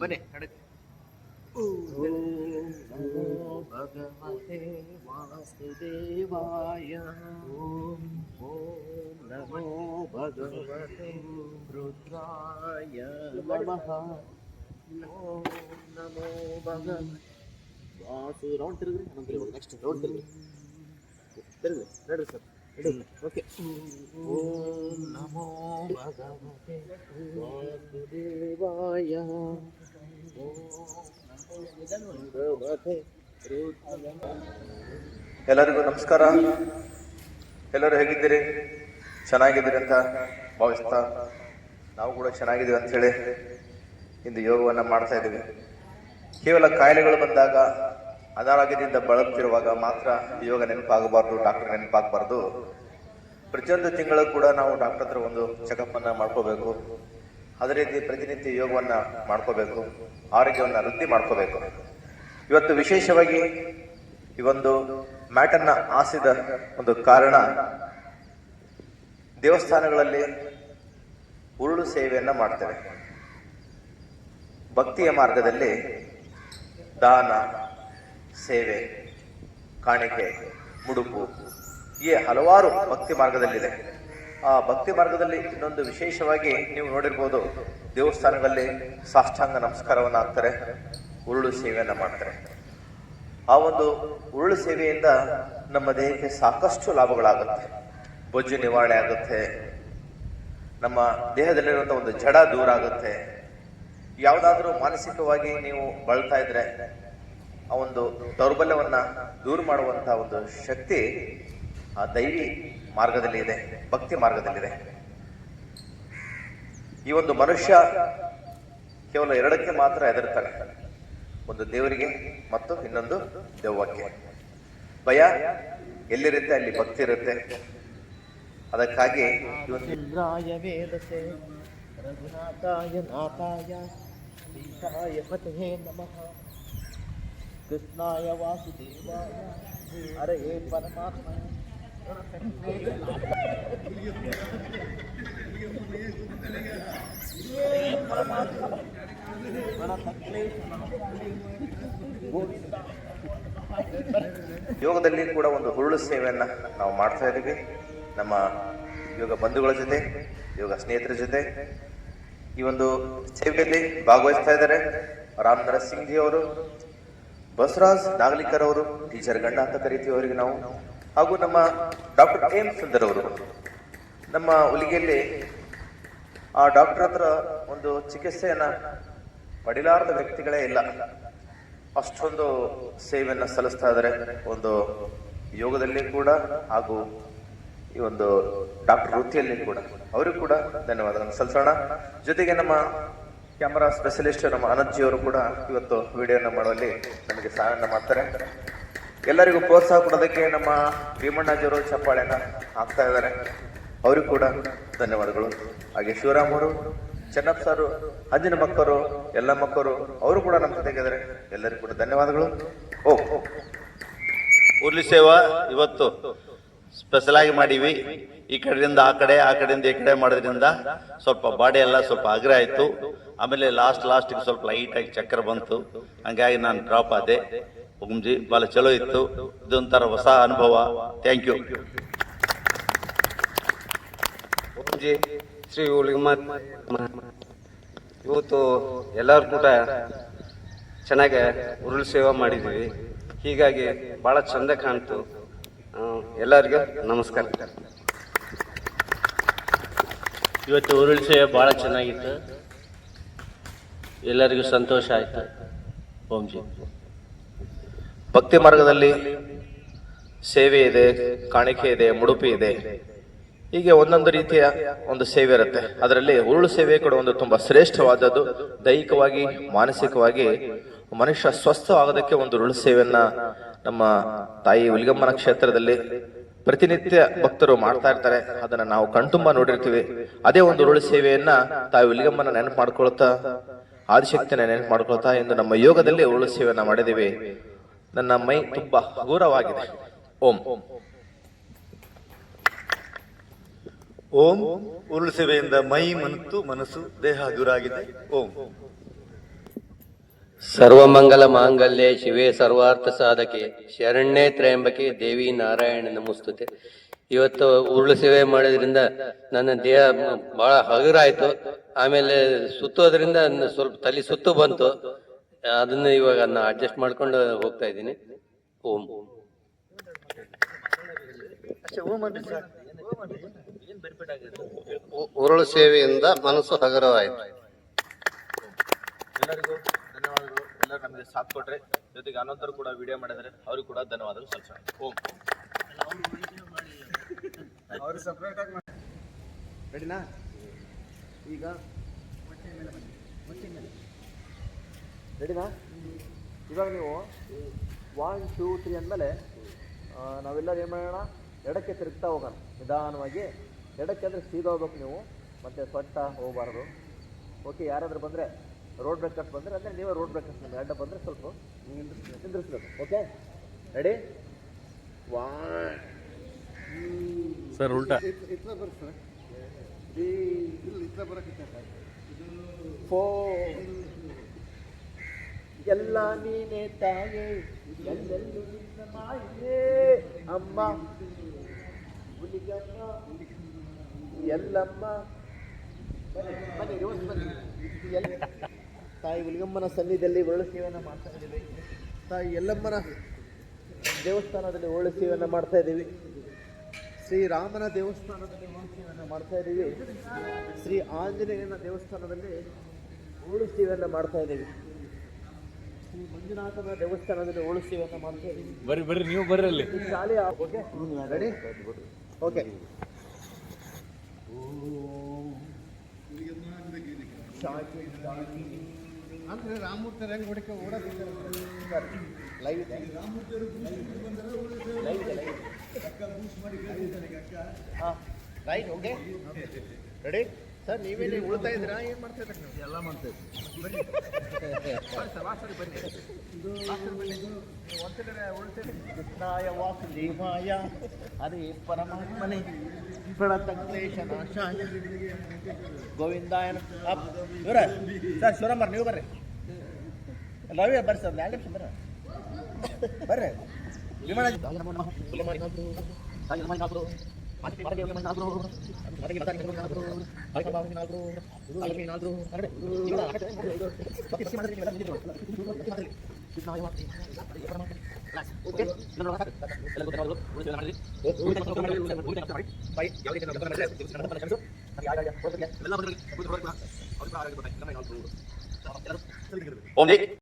ಬನ್ನಿ ನಡೀರಿ ಭಗವತೆ ವಾಸುದೇವಾಯ ಓಂ ಓಂ ನಮೋ ಭಗವತೆ ರುದ್ರಾಯ ನಮಃ ಓಂ ನಮೋ ಭಗವತೆ ವಾಸು ರೌಂಡ್ ತಿರುಗ್ರಿ ಅನಂತರ ಇವಾಗ ನೆಕ್ಸ್ಟ್ ರೌಂಡ್ ತಿರುಗ್ರಿ ತಿರುಗ್ರಿ ನಡ್ರಿ ಸರ್ ಓಕೆ ಓಂ ನಮೋ ಭಗವತೆ ವಾಸುದೇವಾಯ ಎಲ್ಲರಿಗೂ ನಮಸ್ಕಾರ. ಎಲ್ಲರೂ ಹೇಗಿದ್ದೀರಿ? ಚೆನ್ನಾಗಿದ್ದೀರಿ ಅಂತ ಭಾವಿಸ್ತಾ ನಾವು ಕೂಡ ಚೆನ್ನಾಗಿದ್ದೀವಿ ಅಂತ ಹೇಳಿ ಇಂದು ಯೋಗವನ್ನು ಮಾಡ್ತಾ ಇದ್ದೀವಿ. ಕೇವಲ ಕಾಯಿಲೆಗಳು ಬಂದಾಗ, ಅನಾರೋಗ್ಯದಿಂದ ಬಳಲುತ್ತಿರುವಾಗ ಮಾತ್ರ ಯೋಗ ನೆನಪಾಗಬಾರ್ದು, ಡಾಕ್ಟರ್ ನೆನಪಾಗಬಾರ್ದು. ಪ್ರತಿಯೊಂದು ತಿಂಗಳು ಕೂಡ ನಾವು ಡಾಕ್ಟರ್ ಹತ್ರ ಒಂದು ಚೆಕಪ್ ಅನ್ನ ಮಾಡ್ಕೋಬೇಕು. ಅದೇ ರೀತಿ ಪ್ರತಿನಿತ್ಯ ಯೋಗವನ್ನ ಮಾಡ್ಕೋಬೇಕು, ಆರೋಗ್ಯವನ್ನು ವೃದ್ಧಿ ಮಾಡ್ಕೋಬೇಕು. ಇವತ್ತು ವಿಶೇಷವಾಗಿ ಈ ಒಂದು ಮ್ಯಾಟನ್ನ ಆಸಿದ ಒಂದು ಕಾರಣ ದೇವಸ್ಥಾನಗಳಲ್ಲಿ ಉರುಳು ಸೇವೆಯನ್ನ ಮಾಡ್ತೇವೆ. ಭಕ್ತಿಯ ಮಾರ್ಗದಲ್ಲಿ ದಾನ, ಸೇವೆ, ಕಾಣಿಕೆ, ಮುಡುಪು, ಈ ಹಲವಾರು ಭಕ್ತಿ ಮಾರ್ಗದಲ್ಲಿದೆ. ಆ ಭಕ್ತಿ ಮಾರ್ಗದಲ್ಲಿ ಇನ್ನೊಂದು ವಿಶೇಷವಾಗಿ ನೀವು ನೋಡಿರ್ಬೋದು, ದೇವಸ್ಥಾನಗಳಲ್ಲಿ ಸಾಷ್ಟಾಂಗ ನಮಸ್ಕಾರವನ್ನು ಹಾಕ್ತಾರೆ, ಉರುಳು ಸೇವೆಯನ್ನು ಮಾಡ್ತಾರೆ. ಆ ಒಂದು ಉರುಳು ಸೇವೆಯಿಂದ ನಮ್ಮ ದೇಹಕ್ಕೆ ಸಾಕಷ್ಟು ಲಾಭಗಳಾಗುತ್ತೆ. ಬೊಜ್ಜು ನಿವಾರಣೆ ಆಗುತ್ತೆ. ನಮ್ಮ ದೇಹದಲ್ಲಿರುವಂತಹ ಒಂದು ಜಡ ದೂರ ಆಗುತ್ತೆ. ಯಾವುದಾದ್ರೂ ಮಾನಸಿಕವಾಗಿ ನೀವು ಬಳತಾ ಇದ್ರೆ, ಆ ಒಂದು ದೌರ್ಬಲ್ಯವನ್ನ ದೂರ ಮಾಡುವಂತಹ ಒಂದು ಶಕ್ತಿ, ಆ ದೈವಿ ಮಾರ್ಗದಲ್ಲಿ ಇದೆ ಭಕ್ತಿ ಮಾರ್ಗದಲ್ಲಿದೆ. ಈ ಒಂದು ಮನುಷ್ಯ ಕೇವಲ ಎರಡಕ್ಕೆ ಮಾತ್ರ ಹೆದರ್ತಾನೆ. ಒಂದು ದೇವರಿಗೆ ಮತ್ತು ಇನ್ನೊಂದು ದೆವ್ವಕ್ಕೆ. ಭಯ ಎಲ್ಲಿರುತ್ತೆ? ಅಲ್ಲಿ ಭಕ್ತಿ ಇರುತ್ತೆ. ಅದಕ್ಕಾಗಿ ರಘುನಾಥಾಯ ನಾಥಾಯ ನಮಃ. ಕೃಷ್ಣಾಯ ವಾಸುದೇವಾಯ ಹರೇ ಪರಮಾತ್ಮ. ಯೋಗದಲ್ಲಿ ಕೂಡ ಒಂದು ಹುರುಳು ಸೇವೆಯನ್ನು ನಾವು ಮಾಡ್ತಾ ಇದ್ದೀವಿ. ನಮ್ಮ ಯೋಗ ಬಂಧುಗಳ ಜೊತೆ, ಯೋಗ ಸ್ನೇಹಿತರ ಜೊತೆ. ಈ ಒಂದು ಸೇವೆಯಲ್ಲಿ ಭಾಗವಹಿಸ್ತಾ ಇದ್ದಾರೆ. ರಾಮ್ ನರಸಿಂಗ್ ಜಿ ಅವರು, ಬಸವರಾಜ್ ನಾಗಲಿಕರ್ ಅವರು, ಟೀಚರ್ ಗಂಡ ಅಂತ ಕರಿತೀವಿ ಅವರಿಗೆ ನಾವು. ಹಾಗೂ ನಮ್ಮ ಡಾಕ್ಟರ್ ಎಂ ಸುಂದರ್ ಅವರು ನಮ್ಮ ಹುಲಿಗೆಯಲ್ಲಿ ಆ ಡಾಕ್ಟರ್ ಹತ್ರ ಒಂದು ಚಿಕಿತ್ಸೆಯನ್ನ ಪಡಿಲಾರದ ವ್ಯಕ್ತಿಗಳೇ ಇಲ್ಲ. ಅಷ್ಟೊಂದು ಸೇವೆಯನ್ನು ಸಲ್ಲಿಸ್ತಾ ಇದ್ದಾರೆ. ಒಂದು ಯೋಗದಲ್ಲಿ ಕೂಡ ಹಾಗೂ ಈ ಒಂದು ಡಾಕ್ಟರ್ ವೃತ್ತಿಯಲ್ಲಿ ಕೂಡ. ಅವರಿಗೂ ಕೂಡ ಧನ್ಯವಾದಗಳನ್ನು ಸಲ್ಲಿಸೋಣ. ಜೊತೆಗೆ ನಮ್ಮ ಕ್ಯಾಮರಾ ಸ್ಪೆಷಲಿಸ್ಟ್ ನಮ್ಮ ಅನಂತ್ ಜಿ ಅವರು ಕೂಡ ಇವತ್ತು ವಿಡಿಯೋನ ಮಾಡುವಲ್ಲಿ ನಮಗೆ ಸಹಾಯ ಮಾಡ್ತಾರೆ. ಎಲ್ಲರಿಗೂ ಪ್ರೋತ್ಸಾಹ ಕೊಡೋದಕ್ಕೆ ನಮ್ಮ ಭೀಮಣ್ಣಜಿಯವರು ಚಪ್ಪಾಳೆನ ಹಾಕ್ತಾ ಇದ್ದಾರೆ. ಅವರಿಗೂ ಕೂಡ ಧನ್ಯವಾದಗಳು. ಹಾಗೆ ಶಿವರಾಮ್ ಅವರು, ಚೆನ್ನಪ್ಪ ಸಾರು ಅಂಜಿನ ಮಕ್ಕಳು ಎಲ್ಲ ಮಕ್ಕಳು ಅವರು ಕೂಡ ನಮ್ಮ ಜೊತೆಗಿದ್ದಾರೆ ಎಲ್ಲರಿಗೂ ಕೂಡ ಧನ್ಯವಾದಗಳು. ಓ. ಉರ್ಲಿ ಸೇವಾ, ಇವತ್ತು ಸ್ಪೆಷಲ್ ಆಗಿ ಮಾಡೀವಿ. ಈ ಕಡೆಯಿಂದ ಆ ಕಡೆ, ಆ ಕಡೆಯಿಂದ ಈ ಕಡೆ ಮಾಡೋದ್ರಿಂದ ಸ್ವಲ್ಪ ಬಾಡಿ ಎಲ್ಲ ಸ್ವಲ್ಪ ಅಗ್ರ ಆಯಿತು. ಆಮೇಲೆ ಲಾಸ್ಟ್ ಲಾಸ್ಟಿಗೆ ಸ್ವಲ್ಪ ಲೈಟಾಗಿ ಚಕ್ರ ಬಂತು. ಹಂಗಾಗಿ ನಾನು ಡ್ರಾಪ್ ಆದೆ. ಹುಮ್ಜಿ ಭಾಳ ಚಲೋ ಇತ್ತು. ಇದೊಂಥರ ಹೊಸ ಅನುಭವ. ಥ್ಯಾಂಕ್ ಯು ಓಂಜಿ ಶ್ರೀ ಹುಲಿಗಮ್ಮ ಇವತ್ತು ಎಲ್ಲರೂ ಕೂಡ ಚೆನ್ನಾಗಿ ಉರುಳು ಸೇವೆ ಮಾಡಿದ್ದೀವಿ. ಹೀಗಾಗಿ ಭಾಳ ಚಂದ ಕಾಣ್ತು. ಎಲ್ಲರಿಗೂ ನಮಸ್ಕಾರ. ಇವತ್ತು ಉರುಳು ಸೇವೆ ಭಾಳ ಚೆನ್ನಾಗಿತ್ತು. ಎಲ್ಲರಿಗೂ ಸಂತೋಷ ಆಯ್ತು. ಓಂಜಿ ಭಕ್ತಿ ಮಾರ್ಗದಲ್ಲಿ ಸೇವೆ ಇದೆ, ಕಾಣಿಕೆ ಇದೆ, ಮುಡುಪಿ ಇದೆ. ಹೀಗೆ ಒಂದೊಂದು ರೀತಿಯ ಒಂದು ಸೇವೆ ಇರುತ್ತೆ. ಅದರಲ್ಲಿ ಉರುಳು ಸೇವೆ ಕೂಡ ಒಂದು ತುಂಬಾ ಶ್ರೇಷ್ಠವಾದದ್ದು. ದೈಹಿಕವಾಗಿ, ಮಾನಸಿಕವಾಗಿ ಮನುಷ್ಯ ಸ್ವಸ್ಥವಾಗೋದಕ್ಕೆ ಒಂದು ಉರುಳು ಸೇವೆಯನ್ನ ನಮ್ಮ ತಾಯಿ ಉಲಿಗಮ್ಮನ ಕ್ಷೇತ್ರದಲ್ಲಿ ಪ್ರತಿನಿತ್ಯ ಭಕ್ತರು ಮಾಡ್ತಾ ಇರ್ತಾರೆ. ಅದನ್ನ ನಾವು ಕಣ್ತುಂಬ ನೋಡಿರ್ತೀವಿ. ಅದೇ ಒಂದು ಉರುಳು ಸೇವೆಯನ್ನ ತಾಯಿ ಉಲಿಗಮ್ಮನ ನೆನಪು ಮಾಡ್ಕೊಳ್ತಾ ಆದಿಶಕ್ತಿನ ನೆನಪು ಮಾಡ್ಕೊಳ್ತಾ ಎಂದು ನಮ್ಮ ಯೋಗದಲ್ಲಿ ಉರುಳು ಸೇವೆಯನ್ನ ಮಾಡಿದ್ದೀವಿ. ನನ್ನ ಮೈ ತುಂಬಾ ಹಗುರವಾಗಿದೆ. ಓಂ. ಓಂ. ಉರುಳು ಸೇವೆಯಿಂದ ಮೈ ಮತ್ತು ಮನಸ್ಸು ದೇಹ ಹಗುರಾಗಿದೆ. ಓಂ. ಸರ್ವಮಂಗಲ ಮಾಂಗಲ್ಯ ಶಿವೇ ಸರ್ವಾರ್ಥ ಸಾಧಕೆ. ಶರಣ್ಯೇ ತ್ರಯಂಬಕೆ ದೇವಿ ನಾರಾಯಣ ನಮಸ್ತುತೆ. ಇವತ್ತು ಉರುಳು ಸೇವೆ ಮಾಡೋದ್ರಿಂದ ನನ್ನ ದೇಹ ಬಹಳ ಹಗುರಾಯ್ತು. ಆಮೇಲೆ ಸುತ್ತೋದ್ರಿಂದ ಸ್ವಲ್ಪ ತಲೆ ಸುತ್ತು ಬಂತು. ಅದನ್ನ ಇವಾಗ ನಾನು ಅಡ್ಜಸ್ಟ್ ಮಾಡ್ಕೊಂಡು ಹೋಗ್ತಾ ಇದ್ದೀನಿ. ಓಂ. ಉರುಳು ಸೇವೆಯಿಂದ ಮನಸ್ಸು ಹಗರವಾಯಿತು. ಎಲ್ಲರಿಗೂ ಧನ್ಯವಾದಗಳು. ಎಲ್ಲರೂ ನಮಗೆ ಸಾಥ್ ಕೊಟ್ರೆ. ಜೊತೆಗೆ ಅನಂತರು ಕೂಡ ವಿಡಿಯೋ ಮಾಡಿದರೆ ಅವ್ರಿಗೂ ಕೂಡ ಧನ್ಯವಾದಗಳು ಸಲ್ಲಿಸೋಣ. ಓಂ. ರೆಡಿನಾ ಈಗ. ರೆಡಿನಾ ಇವಾಗ ನೀವು ಒನ್ ಟೂ ತ್ರೀ ಅಂದಮೇಲೆ ನಾವೆಲ್ಲರೂ ಏನು ಮಾಡೋಣ ಎಡಕ್ಕೆ ತಿರುಗ್ತಾ ಹೋಗೋಣ ನಿಧಾನವಾಗಿ ಎಡಕ್ಕೆ ಅಂದರೆ ಸೀದಾ ಹೋಗ್ಬೇಕು ನೀವು ಮತ್ತು ಸೊಟ್ಟ ಹೋಗಬಾರ್ದು ಓಕೆ ಯಾರಾದರೂ ಬಂದರೆ ರೋಡ್ ಬ್ರೇಕರ್ಸ್ ಬಂದರೆ ಅಂದರೆ ನೀವೇ ರೋಡ್ ಬ್ರೇಕರ್ಸ್ ನಿಮ್ಮ ಅಡ್ಡ ಬಂದರೆ ಸ್ವಲ್ಪ ನಿಂದಿರಿಸ್ಬೇಕು ನಿಂದ್ರಿಸ್ ನಿಂದ್ರಿಸ್ಬೇಕು ಓಕೆ ರೆಡಿ ಒನ್ ಸರ್ ಉಲ್ಟಾ ಫೋರ್ ಎಲ್ಲ ನೀನೇ ತಾಯೇ, ಎಲ್ಲೆಲ್ಲೂ ನಿನ್ನ ಅಮ್ಮ, ಹುಲಿಗಮ್ಮ, ಎಲ್ಲಮ್ಮ ತಾಯಿ ಹುಲಿಗಮ್ಮನ ಸನ್ನಿಧಿಯಲ್ಲಿ ಒಳ್ಳೆ ಸೇವೆಯನ್ನು ಮಾಡ್ತಾ ಇದ್ದೀವಿ. ತಾಯಿ ಎಲ್ಲಮ್ಮನ ದೇವಸ್ಥಾನದಲ್ಲಿ ಒಳ್ಳೆ ಸೇವೆಯನ್ನು ಮಾಡ್ತಾ ಇದ್ದೀವಿ. ಶ್ರೀರಾಮನ ದೇವಸ್ಥಾನದಲ್ಲಿ ಒಳ್ಳೆ ಸೇವೆಯನ್ನು ಮಾಡ್ತಾ ಇದ್ದೀವಿ. ಶ್ರೀ ಆಂಜನೇಯನ ದೇವಸ್ಥಾನದಲ್ಲಿ ಒಳ್ಳೆ ಸೇವೆಯನ್ನು ಮಾಡ್ತಾ ಇದ್ದೀವಿ. ಮಂಜುನಾಥನ ದೇವಸ್ಥಾನದಲ್ಲಿ ಉಳಿಸಿ ಅಂತ ಮಾಡ್ತೀವಿ ಬರ್ರಿ ಬರ್ರಿ ನೀವು ಬರ್ರಿ ಅಲ್ಲಿ. ಶಾಲೆ ಓಕೆ? ರೆಡಿ? ಓಕೆ. ಅಂದ್ರೆ ರಾಮಮೂರ್ತಿ ಹೆಂಗ್ ಹೊಡಿಕೆ ಓಡೋದು ಲೈವ್ ಇದೆ. ಲೈವ್ ಇದೆ. ಲೈವ್ ಹಾಂ ರೈಟ್ ಓಕೆ. ರೆಡಿ ಸರ್ ನೀವೇನೇ ಉಳ್ತಾ ಇದ್ದೀರಾ ಏನು ಮಾಡ್ತಾ ಇದ್ದೀರಾ ನೀವು ಎಲ್ಲ ಮಾಡ್ತಾ ಇದ್ದೀವಿ ಕೃಷ್ಣಾಯ ವಾಸುದೇವಾಯ ಹರೇ ಪರಮಾತ್ಮನೆ ಪ್ರಣತಕ್ಲೇಶ ನಾಶಾಯ ಗೋವಿಂದಾಯ ನಮಃ. ಗೋವಿಂದಾಯನ ಇವರ ಸರ್ ಶಿವರಾಮರ್ ನೀವು ಬರ್ರಿ ರವಿ ಬರ್ರಿ ಸರ್ ಎರಡು ನಿಮಿಷ ಬರ್ರಿ ಬರ್ರಿ ವಿಮಾನ ಓಂ ಜೈ